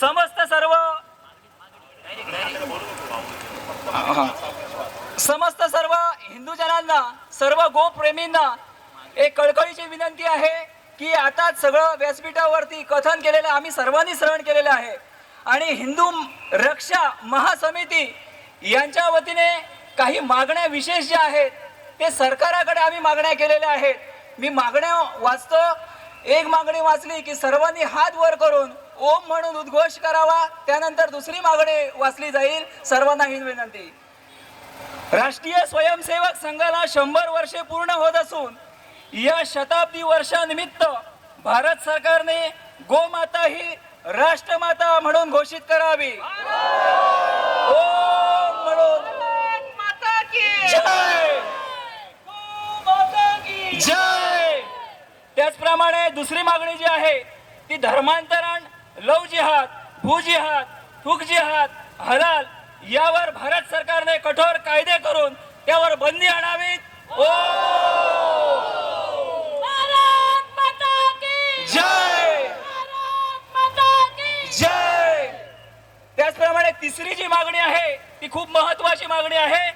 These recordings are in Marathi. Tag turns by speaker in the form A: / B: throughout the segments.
A: समस्त सर्व समस्त सर्व हिंदू जनांना सर्व गोप्रेमींना एक कळकळीची विनंती आहे की आता सगळं व्यासपीठावरती कथन केलेलं आम्ही सर्वांनी श्रवण केलेलं आहे. आणि हिंदू रक्षा महासमिती यांच्या वतीने काही मागण्या विशेष ज्या आहेत ते सरकाराकडे आम्ही मागण्या केलेल्या आहेत. मी मागण्या वाचतो एक मागणी वाचली की सर्वांनी हात वर करून ओम म्हणून उद्घोष करावा. त्यानंतर दुसरी मागणी वाचली जाईल. सर्वांना ही विनंती. राष्ट्रीय स्वयंसेवक संघाला शंभर वर्षे पूर्ण होत असून या शताब्दी वर्षानिमित्त भारत सरकारने गोमाता ही राष्ट्रमाता म्हणून घोषित करावी. ओम म्हणून.
B: माता की.
A: जय. जय. त्याचप्रमाणे दुसरी मागणी जी आहे ती धर्मांतरण लव जिहाद भू जिहाद फुक जिहाद हलाल यावर भारत सरकारने कठोर कायदे करून त्यावर बंदी आणावीत ओ! जय! जय! त्याचप्रमाणे तिसरी जी मागणी आहे ती खूप महत्वाची मागणी आहे.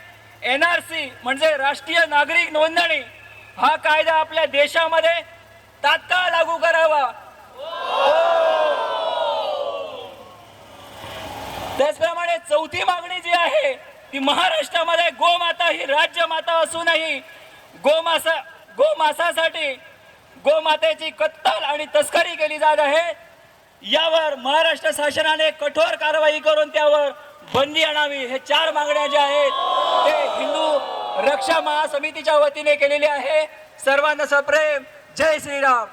A: एनआरसी म्हणजे राष्ट्रीय नागरिक नोंदणी. हा कायदा आपल्या देशामध्ये तात्काळ लागू करावा त्याचप्रमाणे चौथी मागणी जी आहे ती महाराष्ट्रामध्ये गोमाता ही राज्यमाता असूनही गोमासा गोमासासाठी गोमातेची कत्तल आणि तस्करी केली जात आहे. यावर महाराष्ट्र शासनाने कठोर कारवाई करून त्यावर बंदी आणावी हे चार मागण्या ज्या आहेत ते हिंदू रक्षा महासमितीच्या वतीने केलेले आहे. सर्वांना सप्रेम. जय श्रीराम.